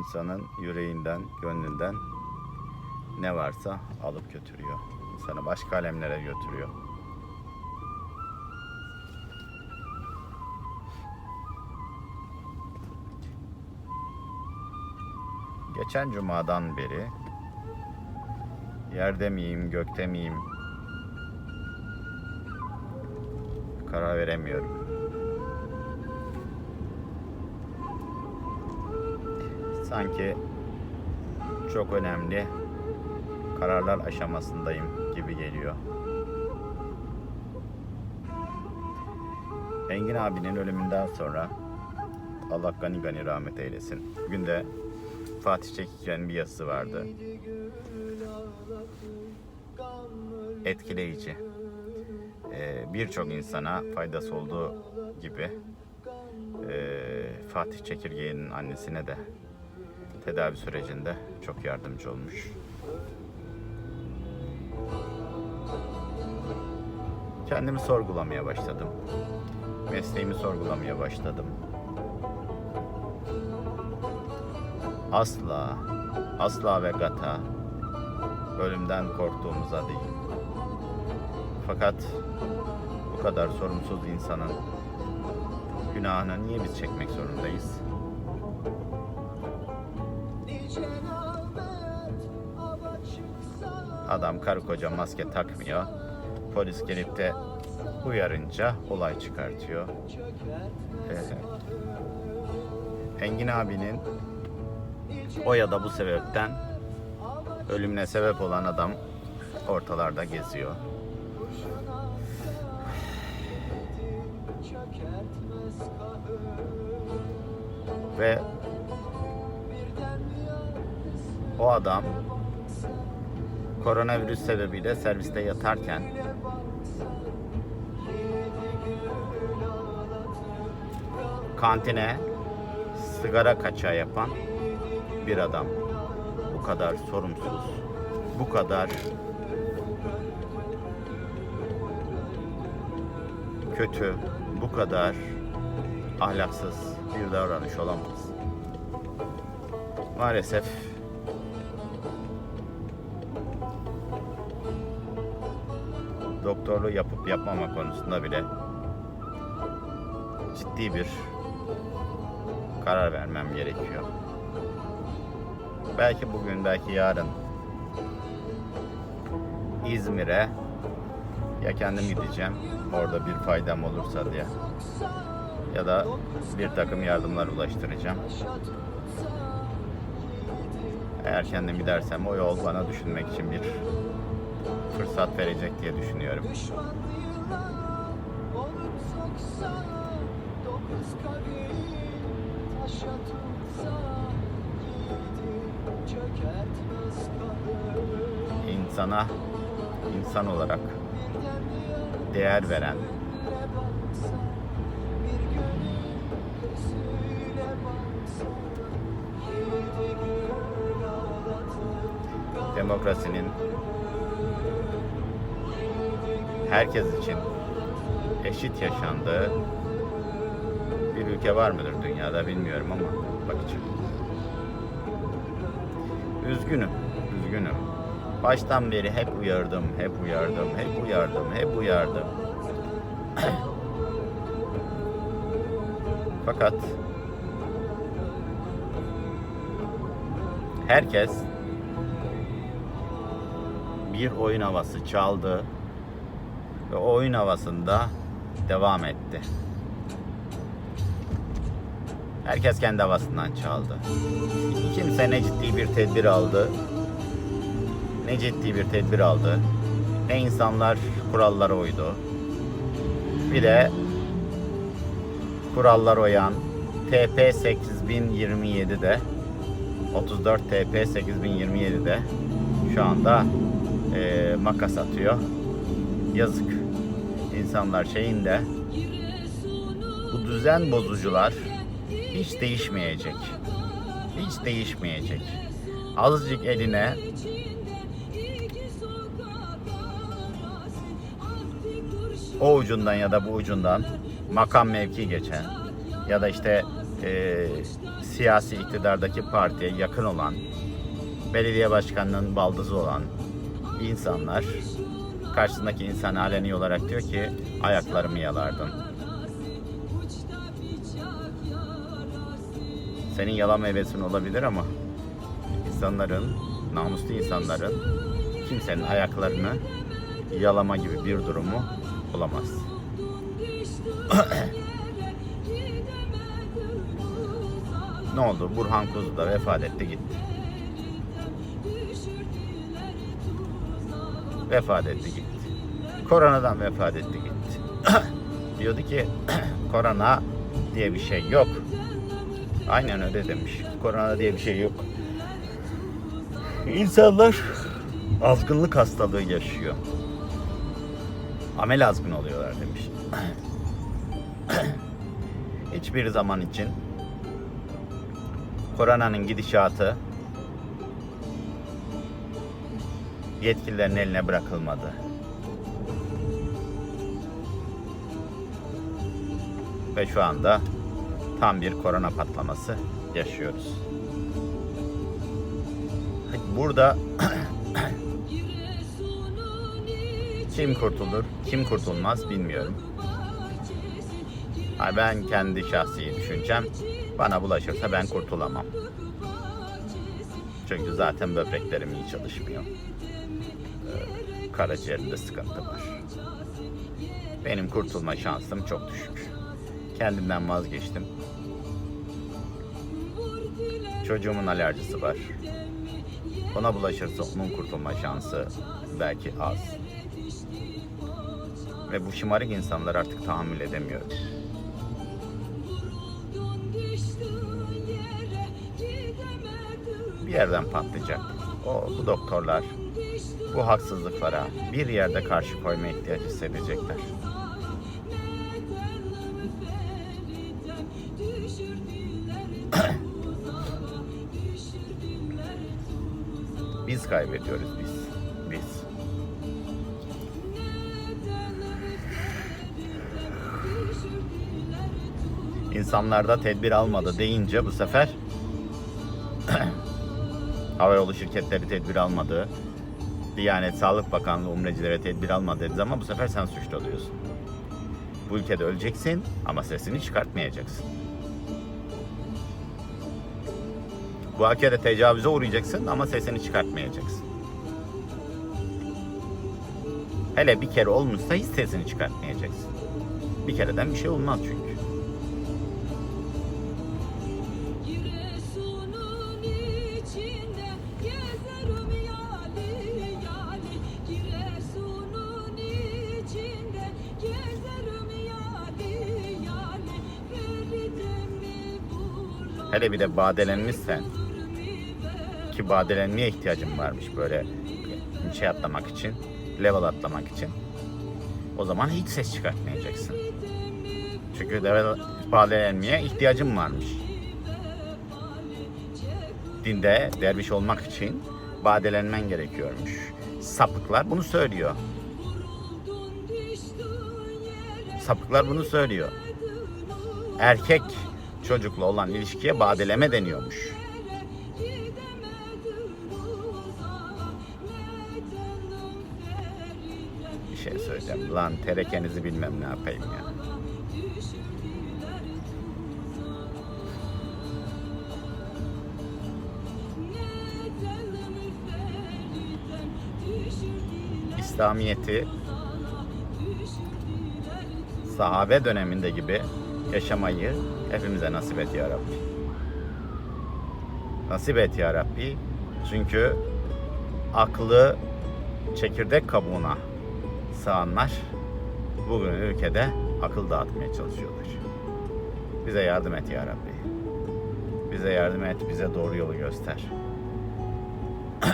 insanın yüreğinden, gönlünden ne varsa alıp götürüyor. İnsanı başka alemlere götürüyor. Geçen cumadan beri yerde miyim, gökte miyim karar veremiyorum. Sanki çok önemli kararlar aşamasındayım gibi geliyor. Engin abinin ölümünden sonra Allah gani gani rahmet eylesin. Bugün de Fatih Çekiç'in bir yazısı vardı. Etkileyici. Ee, Birçok insana faydası olduğu gibi ee, Fatih Çekirge'nin annesine de tedavi sürecinde çok yardımcı olmuş. Kendimi sorgulamaya başladım. Mesleğimi sorgulamaya başladım. Asla, asla ve gata ölümden korktuğumuza değil. Fakat bu kadar sorumsuz insanın günahını niye biz çekmek zorundayız? Adam karı koca maske takmıyor. Polis gelip de uyarınca olay çıkartıyor. Ee, Engin abinin o ya da bu sebepten ölümüne sebep olan adam ortalarda geziyor. Ve o adam koronavirüs sebebiyle serviste yatarken kantine sigara kaçağı yapan bir adam. Bu kadar sorumsuz, bu kadar kötü, bu kadar ahlaksız bir davranış olamaz. Maalesef doktorluğu yapıp yapmama konusunda bile ciddi bir karar vermem gerekiyor. Belki bugün, belki yarın İzmir'e ya kendim gideceğim orada bir faydam olursa diye ya da bir takım yardımlar ulaştıracağım. Eğer kendim gidersem o yol bana düşünmek için bir fırsat verecek diye düşünüyorum. İnsana insan olarak değer veren demokrasinin herkes için eşit yaşandığı bir ülke var mıdır dünyada bilmiyorum ama bakacağım. Üzgünüm, üzgünüm. Baştan beri hep uyardım, hep uyardım, hep uyardım, hep uyardım. Fakat herkes bir oyun havası çaldı ve oyun havasında devam etti. Herkes kendi havasından çaldı. Kimse ne ciddi bir tedbir aldı, ne ciddi bir tedbir aldı, ne insanlar kurallara uydu. Bir de kurallar uyan TP 8027'de 34 TP 8027'de şu anda e, makas atıyor. Yazık. İnsanlar şeyinde bu düzen bozucular hiç değişmeyecek. Hiç değişmeyecek. Azıcık eline o ucundan ya da bu ucundan makam mevki geçen ya da işte e, siyasi iktidardaki partiye yakın olan, belediye başkanının baldızı olan insanlar karşısındaki insan aleni olarak diyor ki ayaklarımı yalardın. Senin yalan hevesin olabilir ama insanların, namuslu insanların kimsenin ayaklarını yalama gibi bir durumu olamaz. ne oldu? Burhan Kuzu da vefat etti gitti. Vefat etti gitti. Koronadan vefat etti gitti. Diyordu ki korona diye bir şey yok. Aynen öyle demiş. Korona diye bir şey yok. İnsanlar azgınlık hastalığı yaşıyor. Amel azgın oluyorlar demiş. Hiçbir zaman için koronanın gidişatı yetkililerin eline bırakılmadı. Ve şu anda tam bir korona patlaması yaşıyoruz. Burada kim kurtulur, kim kurtulmaz bilmiyorum. Ben kendi şahsi düşüncem bana bulaşırsa ben kurtulamam. Çünkü zaten böbreklerim iyi çalışmıyor. Ee, karaciğerimde sıkıntı var. Benim kurtulma şansım çok düşük. Kendimden vazgeçtim. Çocuğumun alerjisi var. Ona bulaşırsa onun kurtulma şansı belki az. Ve bu şımarık insanlar artık tahammül edemiyor. Bir yerden patlayacak. O bu doktorlar bu haksızlıklara bir yerde karşı koyma ihtiyacı hissedecekler. Biz kaybediyoruz biz. Biz. İnsanlarda tedbir almadı deyince bu sefer havayolu şirketleri tedbir almadı. Diyanet Sağlık Bakanlığı umrecilere tedbir almadı dediği zaman bu sefer sen suçlu oluyorsun. Bu ülkede öleceksin ama sesini çıkartmayacaksın. Bu ülkede tecavüze uğrayacaksın ama sesini çıkartmayacaksın. Hele bir kere olmuşsa hiç sesini çıkartmayacaksın. Bir kereden bir şey olmaz çünkü. Hele bir de badelenmişsen ki badelenmeye ihtiyacım varmış böyle şey atlamak için, level atlamak için. O zaman hiç ses çıkartmayacaksın. Çünkü level badelenmeye ihtiyacım varmış. Dinde derviş olmak için badelenmen gerekiyormuş. Sapıklar bunu söylüyor. Sapıklar bunu söylüyor. Erkek çocukla olan ilişkiye badeleme deniyormuş. Şey söyleyeceğim. Lan terekenizi bilmem ne yapayım ya. İslamiyet'i sahabe döneminde gibi yaşamayı hepimize nasip et ya Rabbi. Nasip et ya Rabbi. Çünkü aklı çekirdek kabuğuna sığanlar bugün ülkede akıl dağıtmaya çalışıyorlar. Bize yardım et ya Rabbi. Bize yardım et, bize doğru yolu göster.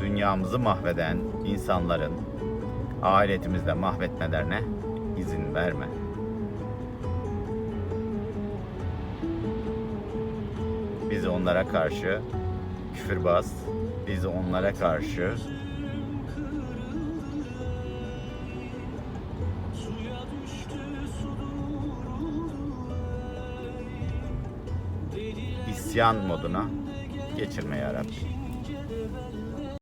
Dünyamızı mahveden insanların ahiretimizde mahvetmelerine izin verme. Bizi onlara karşı küfürbaz, bizi onlara karşı isyan moduna geçirme ya Rabbi.